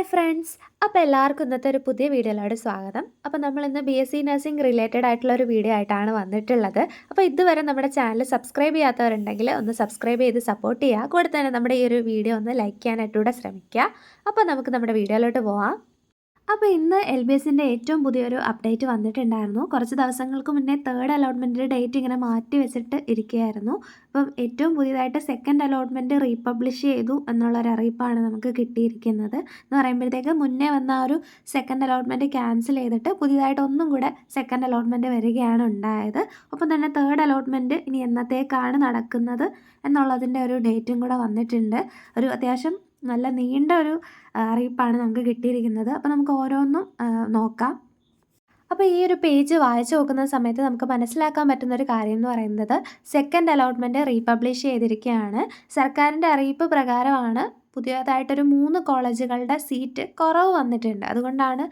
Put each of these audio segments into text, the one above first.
Hi friends അപ്പോൾ എല്ലാവർക്കും ഇന്നത്തെ ഒരു പുതിയ വീഡിയോയിലോട് സ്വാഗതം. അപ്പോൾ നമ്മൾ ഇന്ന് B S C nursing related ആയിട്ടുള്ള ഒരു വീഡിയോ ആയിട്ടാണ് വന്നിട്ടുള്ളത്. അപ്പോൾ ഇതുവരെ നമ്മുടെ ചാനൽ സബ്സ്ക്രൈബ് ചെയ്യാത്തവരുണ്ടെങ്കിൽ ഒന്ന് സബ്സ്ക്രൈബ് ചെയ്ത് സപ്പോർട്ട് ചെയ്യുക. കൂടെ തന്നെ നമ്മുടെ ഈ ഒരു വീഡിയോ ഒന്ന് ലൈക്ക് ചെയ്യാനായിട്ടൂടെ ശ്രമിക്കുക. അപ്പോൾ നമുക്ക് നമ്മുടെ വീഡിയോയിലോട്ട് പോവാം. അപ്പോൾ ഇന്ന് എൽ ബി എസിന്റെ ഏറ്റവും പുതിയൊരു അപ്ഡേറ്റ് വന്നിട്ടുണ്ടായിരുന്നു. കുറച്ച് ദിവസങ്ങൾക്ക് മുന്നേ തേർഡ് അലോട്ട്മെന്റിന്റെ ഡേറ്റ് ഇങ്ങനെ മാറ്റി വെച്ചിട്ട് ഇരിക്കുകയായിരുന്നു. അപ്പം ഏറ്റവും പുതിയതായിട്ട് സെക്കൻഡ് അലോട്ട്മെന്റ് റീപബ്ലിഷ് ചെയ്തു എന്നുള്ളൊരു അറിയിപ്പാണ് നമുക്ക് കിട്ടിയിരിക്കുന്നത്. എന്ന് പറയുമ്പോഴത്തേക്ക് മുന്നേ വന്ന ആ ഒരു സെക്കൻഡ് അലോട്ട്മെന്റ് ക്യാൻസൽ ചെയ്തിട്ട് പുതിയതായിട്ട് ഒന്നും കൂടെ സെക്കൻഡ് അലോട്ട്മെന്റ് വരികയാണ് ഉണ്ടായത്. ഒപ്പം തന്നെ തേർഡ് അലോട്ട്മെന്റ് ഇനി എന്നത്തേക്കാണ് നടക്കുന്നത് എന്നുള്ളതിന്റെ ഒരു ഡേറ്റും കൂടെ വന്നിട്ടുണ്ട്. ഒരു അത്യാവശ്യം നല്ല നീണ്ട ഒരു അറിയിപ്പാണ് നമുക്ക് കിട്ടിയിരിക്കുന്നത്. അപ്പോൾ നമുക്ക് ഓരോന്നും നോക്കാം. അപ്പോൾ ഈ ഒരു പേജ് വായിച്ചു നോക്കുന്ന സമയത്ത് നമുക്ക് മനസ്സിലാക്കാൻ പറ്റുന്ന ഒരു കാര്യം എന്ന് പറയുന്നത് സെക്കൻഡ് അലോട്ട്മെന്റ് റീപബ്ലിഷ് ചെയ്തിരിക്കുകയാണ്. സർക്കാരിന്റെ അറിയിപ്പ് പ്രകാരമാണ് പുതിയതായിട്ടൊരു മൂന്ന് കോളേജുകളുടെ സീറ്റ് കുറവ് വന്നിട്ടുണ്ട്. അതുകൊണ്ടാണ്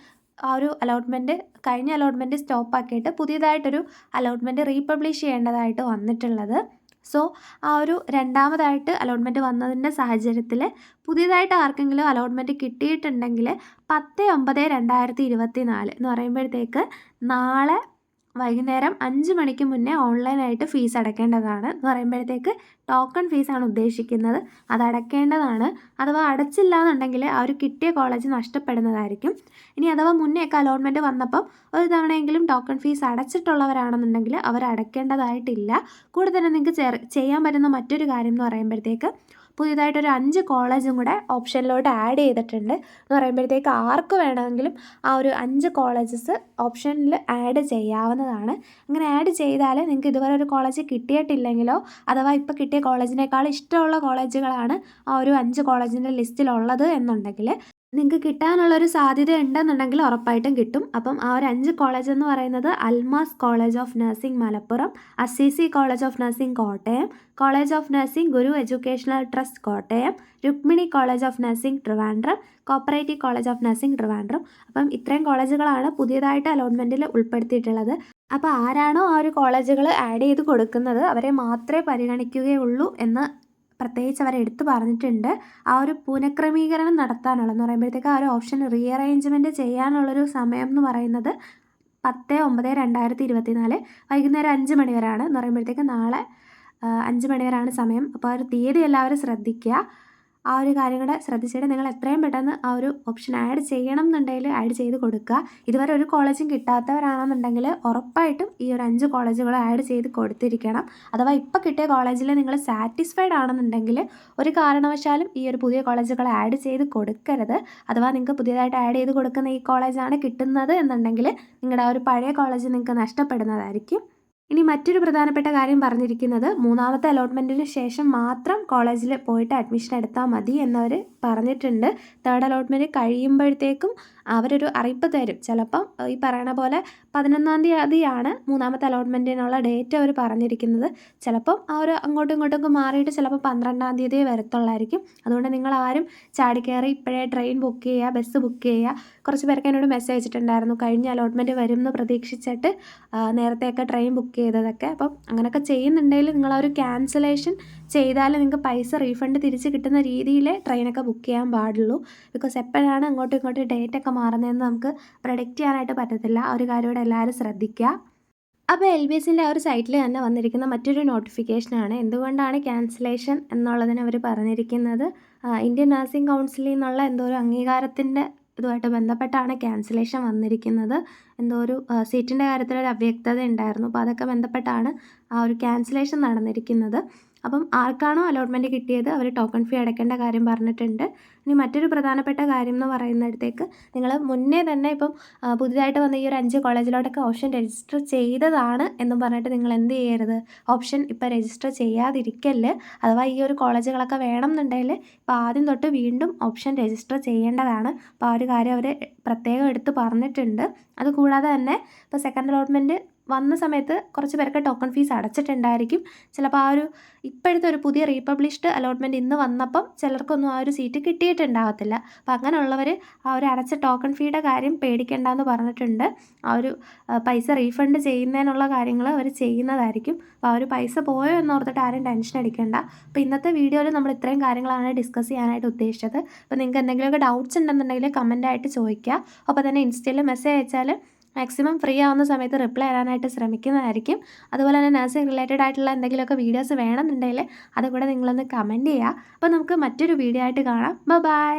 ആ ഒരു അലോട്ട്മെന്റ് കഴിഞ്ഞ അലോട്ട്മെന്റ് സ്റ്റോപ്പാക്കിയിട്ട് പുതിയതായിട്ടൊരു അലോട്ട്മെന്റ് റീപബ്ലിഷ് ചെയ്യേണ്ടതായിട്ട് വന്നിട്ടുള്ളത്. സോ ആ ഒരു രണ്ടാമതായിട്ട് അലോട്ട്മെന്റ് വന്നതിന്റെ സാഹചര്യത്തിൽ പുതിയതായിട്ട് ആർക്കെങ്കിലും അലോട്ട്മെന്റ് കിട്ടിയിട്ടുണ്ടെങ്കിൽ പത്ത് ഒമ്പത് രണ്ടായിരത്തി ഇരുപത്തി നാല് എന്ന് പറയുമ്പോഴത്തേക്ക് നാളെ വൈകുന്നേരം അഞ്ച് മണിക്ക് മുന്നേ ഓൺലൈനായിട്ട് ഫീസ് അടയ്ക്കേണ്ടതാണ് എന്ന് പറയുമ്പോഴത്തേക്ക് ടോക്കൺ ഫീസാണ് ഉദ്ദേശിക്കുന്നത്. അത് അടയ്ക്കേണ്ടതാണ് അഥവാ അടച്ചില്ല എന്നുണ്ടെങ്കിൽ ആ ഒരു കിട്ടിയ കോളേജ് നഷ്ടപ്പെടുന്നതായിരിക്കും. ഇനി അഥവാ മുന്നേയൊക്കെ അലോട്ട്മെന്റ് വന്നപ്പം ഒരു തവണയെങ്കിലും ടോക്കൺ ഫീസ് അടച്ചിട്ടുള്ളവരാണെന്നുണ്ടെങ്കിൽ അവർ അടയ്ക്കേണ്ടതായിട്ടില്ല തന്നെ നിങ്ങൾക്ക് ചെയ്യാൻ പറ്റുന്ന മറ്റൊരു കാര്യം എന്ന് പറയുമ്പോഴത്തേക്ക് പുതിയതായിട്ടൊരു അഞ്ച് കോളേജും കൂടെ ഓപ്ഷനിലോട്ട് ആഡ് ചെയ്തിട്ടുണ്ട്. എന്ന് പറയുമ്പോഴത്തേക്ക് ആർക്ക് വേണമെങ്കിലും ആ ഒരു അഞ്ച് കോളേജസ് ഓപ്ഷനിൽ ആഡ് ചെയ്യാവുന്നതാണ്. അങ്ങനെ ആഡ് ചെയ്താൽ നിങ്ങൾക്ക് ഇതുവരെ ഒരു കോളേജ് കിട്ടിയിട്ടില്ലെങ്കിലോ അഥവാ ഇപ്പോൾ കിട്ടിയ കോളേജിനേക്കാൾ ഇഷ്ടമുള്ള കോളേജുകളാണ് ആ ഒരു അഞ്ച് കോളേജിന്റെ ലിസ്റ്റിലുള്ളത് എന്നുണ്ടെങ്കിൽ നിങ്ങൾക്ക് കിട്ടാനുള്ളൊരു സാധ്യത ഉണ്ടെന്നുണ്ടെങ്കിൽ ഉറപ്പായിട്ടും കിട്ടും. അപ്പം ആ ഒരു അഞ്ച് കോളേജ് എന്ന് പറയുന്നത് Almas college of nursing Malappuram Assisi college of nursing Kottayam college of nursing Guru educational trust Kottayam Rukmini college of nursing Trivandrum cooperative college of nursing Trivandrum. അപ്പം ഇത്രയും കോളേജുകളാണ് പുതിയതായിട്ട് അലോട്ട്മെന്റിൽ ഉൾപ്പെടുത്തിയിട്ടുള്ളത്. അപ്പോൾ ആരാണോ ആ ഒരു കോളേജുകൾ ആഡ് ചെയ്ത് കൊടുക്കുന്നത് അവരെ മാത്രമേ പരിഗണിക്കുകയുള്ളൂ എന്ന് പ്രത്യേകിച്ച് അവർ എടുത്തു പറഞ്ഞിട്ടുണ്ട്. ആ ഒരു പുനഃക്രമീകരണം നടത്താനുള്ള എന്ന് പറയുമ്പോഴത്തേക്ക് ആ ഒരു ഓപ്ഷൻ റീഅറേഞ്ച്മെന്റ് ചെയ്യാനുള്ളൊരു സമയം എന്ന് പറയുന്നത് പത്ത് ഒമ്പത് രണ്ടായിരത്തി ഇരുപത്തി നാല് വൈകുന്നേരം അഞ്ച് മണി വരെയാണ് എന്ന് പറയുമ്പോഴത്തേക്ക് നാളെ അഞ്ച് മണി വരെയാണ് സമയം. അപ്പോൾ ആ ഒരു തീയതി എല്ലാവരും ശ്രദ്ധിക്കുക. ആ ഒരു കാര്യം കൂടെ ശ്രദ്ധിച്ചിട്ട് നിങ്ങൾ എത്രയും പെട്ടെന്ന് ആ ഒരു ഓപ്ഷൻ ആഡ് ചെയ്യണം എന്നുണ്ടെങ്കിൽ ആഡ് ചെയ്ത് കൊടുക്കുക. ഇതുവരെ ഒരു കോളേജും കിട്ടാത്തവരാണെന്നുണ്ടെങ്കിൽ ഉറപ്പായിട്ടും ഈ ഒരു അഞ്ച് കോളേജുകൾ ആഡ് ചെയ്ത് കൊടുത്തിരിക്കണം. അഥവാ ഇപ്പോൾ കിട്ടിയ കോളേജിൽ നിങ്ങൾ സാറ്റിസ്ഫൈഡ് ആണെന്നുണ്ടെങ്കിൽ ഒരു കാരണവശാലും ഈ ഒരു പുതിയ കോളേജുകൾ ആഡ് ചെയ്ത് കൊടുക്കരുത്. അഥവാ നിങ്ങൾക്ക് പുതിയതായിട്ട് ആഡ് ചെയ്ത് കൊടുക്കുന്ന ഈ കോളേജാണ് കിട്ടുന്നത് എന്നുണ്ടെങ്കിൽ നിങ്ങളുടെ ആ ഒരു പഴയ കോളേജ് നിങ്ങൾക്ക് നഷ്ടപ്പെടുന്നതായിരിക്കും. ഇനി മറ്റൊരു പ്രധാനപ്പെട്ട കാര്യം പറഞ്ഞിരിക്കുന്നത് മൂന്നാമത്തെ അലോട്ട്മെന്റിന് ശേഷം മാത്രം കോളേജിൽ പോയിട്ട് അഡ്മിഷൻ എടുത്താൽ മതി എന്നവർ പറഞ്ഞിട്ടുണ്ട്. തേർഡ് അലോട്ട്മെന്റ് കഴിയുമ്പോഴത്തേക്കും അവരൊരു അറിയിപ്പ് തരും. ചിലപ്പം ഈ പറയണ പോലെ പതിനൊന്നാം തീയതിയാണ് മൂന്നാമത്തെ അലോട്ട്മെന്റിനുള്ള ഡേറ്റ് അവർ പറഞ്ഞിരിക്കുന്നത്. ചിലപ്പം അവർ അങ്ങോട്ടും ഇങ്ങോട്ടും മാറിയിട്ട് ചിലപ്പോൾ പന്ത്രണ്ടാം തീയതിയെ വരത്തുള്ളായിരിക്കും. അതുകൊണ്ട് നിങ്ങൾ ആരും ചാടിക്കയറി ഇപ്പോഴേ ട്രെയിൻ ബുക്ക് ചെയ്യുക ബസ് ബുക്ക് ചെയ്യുക. കുറച്ച് പേർക്ക് എന്നോട് മെസ്സേജ് അയച്ചിട്ടുണ്ടായിരുന്നു കഴിഞ്ഞ അലോട്ട്മെന്റ് വരും എന്ന് പ്രതീക്ഷിച്ചിട്ട് നേരത്തെയൊക്കെ ട്രെയിൻ ബുക്ക് ചെയ്തതൊക്കെ. അപ്പം അങ്ങനെയൊക്കെ ചെയ്യുന്നുണ്ടെങ്കിൽ നിങ്ങൾ ക്യാൻസലേഷൻ ചെയ്താൽ നിങ്ങൾക്ക് പൈസ റീഫണ്ട് തിരിച്ച് കിട്ടുന്ന രീതിയിൽ ട്രെയിനൊക്കെ ബുക്ക് ചെയ്യാൻ പാടുള്ളൂ. ബിക്കോസ് എപ്പോഴാണ് അങ്ങോട്ടും ഇങ്ങോട്ടും ഡേറ്റ് ഒക്കെ മാറുന്നതെന്ന് നമുക്ക് പ്രൊഡക്റ്റ് ചെയ്യാനായിട്ട് പറ്റത്തില്ല. ഒരു കാര്യം എല്ലാവരും ശ്രദ്ധിക്കുക അപ്പോൾ എൽ ബി എസിന്റെ ആ ഒരു സൈറ്റിൽ തന്നെ വന്നിരിക്കുന്ന മറ്റൊരു നോട്ടിഫിക്കേഷനാണ് എന്തുകൊണ്ടാണ് ക്യാൻസലേഷൻ എന്നുള്ളതിന് അവർ പറഞ്ഞിരിക്കുന്നത്? ഇന്ത്യൻ നഴ്സിംഗ് കൗൺസിലിൽ നിന്നുള്ള എന്തോ ഒരു അംഗീകാരത്തിന്റെ ഇതുമായിട്ട് ബന്ധപ്പെട്ടാണ് ക്യാൻസലേഷൻ വന്നിരിക്കുന്നത്. എന്തോ ഒരു സീറ്റിന്റെ കാര്യത്തിലൊരു അവ്യക്തത ഉണ്ടായിരുന്നു. അപ്പോൾ അതൊക്കെ ബന്ധപ്പെട്ടാണ് ആ ഒരു ക്യാൻസലേഷൻ നടന്നിരിക്കുന്നത്. അപ്പം ആർക്കാണോ അലോട്ട്മെന്റ് കിട്ടിയത് അവർ ടോക്കൺ ഫീ അടയ്ക്കേണ്ട കാര്യം പറഞ്ഞിട്ടുണ്ട്. ഇനി മറ്റൊരു പ്രധാനപ്പെട്ട കാര്യം എന്ന് പറയുന്നിടത്തേക്ക് നിങ്ങൾ മുന്നേ തന്നെ ഇപ്പം പുതിയതായിട്ട് വന്ന ഈ ഒരു അഞ്ച് കോളേജിലോട്ടൊക്കെ ഓപ്ഷൻ രജിസ്റ്റർ ചെയ്തതാണ് എന്ന് പറഞ്ഞിട്ട് നിങ്ങൾ എന്ത് ചെയ്യരുത്? ഓപ്ഷൻ ഇപ്പം രജിസ്റ്റർ ചെയ്യാതിരിക്കല്ല് അഥവാ ഈ ഒരു കോളേജുകളൊക്കെ വേണം എന്നുണ്ടെങ്കിൽ ഇപ്പോൾ ആദ്യം തൊട്ട് വീണ്ടും ഓപ്ഷൻ രജിസ്റ്റർ ചെയ്യേണ്ടതാണ്. അപ്പോൾ ആ ഒരു കാര്യം അവർ പ്രത്യേകം എടുത്ത് പറഞ്ഞിട്ടുണ്ട്. അതുകൂടാതെ തന്നെ ഇപ്പോൾ സെക്കൻഡ് അലോട്ട്മെന്റ് വന്ന സമയത്ത് കുറച്ച് പേരൊക്കെ ടോക്കൺ ഫീസ് അടച്ചിട്ടുണ്ടായിരിക്കും. ചിലപ്പോൾ ആ ഒരു ഇപ്പോഴത്തെ ഒരു പുതിയ റീപ്പബ്ലിഷ്ഡ് അലോട്ട്മെന്റ് ഇന്ന് വന്നപ്പം ചിലർക്കൊന്നും ആ ഒരു സീറ്റ് കിട്ടിയിട്ടുണ്ടാകത്തില്ല. അപ്പം അങ്ങനെയുള്ളവർ ആ ഒരു അടച്ച ടോക്കൺ ഫീയുടെ കാര്യം പേടിക്കേണ്ടെന്ന് പറഞ്ഞിട്ടുണ്ട്. ആ ഒരു പൈസ റീഫണ്ട് ചെയ്യുന്നതിനുള്ള കാര്യങ്ങൾ അവർ ചെയ്യുന്നതായിരിക്കും. അപ്പോൾ ആ ഒരു പൈസ പോയോ എന്നോർത്തിട്ട് ആരും ടെൻഷൻ അടിക്കേണ്ട. അപ്പോൾ ഇന്നത്തെ വീഡിയോയിൽ നമ്മൾ ഇത്രയും കാര്യങ്ങളാണ് ഡിസ്കസ് ചെയ്യാനായിട്ട് ഉദ്ദേശിച്ചത്. അപ്പോൾ നിങ്ങൾക്ക് എന്തെങ്കിലുമൊക്കെ ഡൗട്ട്സ് ഉണ്ടെന്നുണ്ടെങ്കിൽ കമന്റായിട്ട് ചോദിക്കുക. അപ്പോൾ തന്നെ ഇൻസ്റ്റയിൽ മെസ്സേജ് അയച്ചാൽ മാക്സിമം ഫ്രീ ആവുന്ന സമയത്ത് റിപ്ലൈ തരാനായിട്ട് ശ്രമിക്കുന്നതായിരിക്കും. അതുപോലെ തന്നെ നഴ്സിംഗ് റിലേറ്റഡ് ആയിട്ടുള്ള എന്തെങ്കിലുമൊക്കെ വീഡിയോസ് വേണമെന്നുണ്ടെങ്കിൽ അതുകൂടെ നിങ്ങളൊന്ന് കമന്റ് ചെയ്യുക. അപ്പോൾ നമുക്ക് മറ്റൊരു വീഡിയോ ആയിട്ട് കാണാം. ബൈ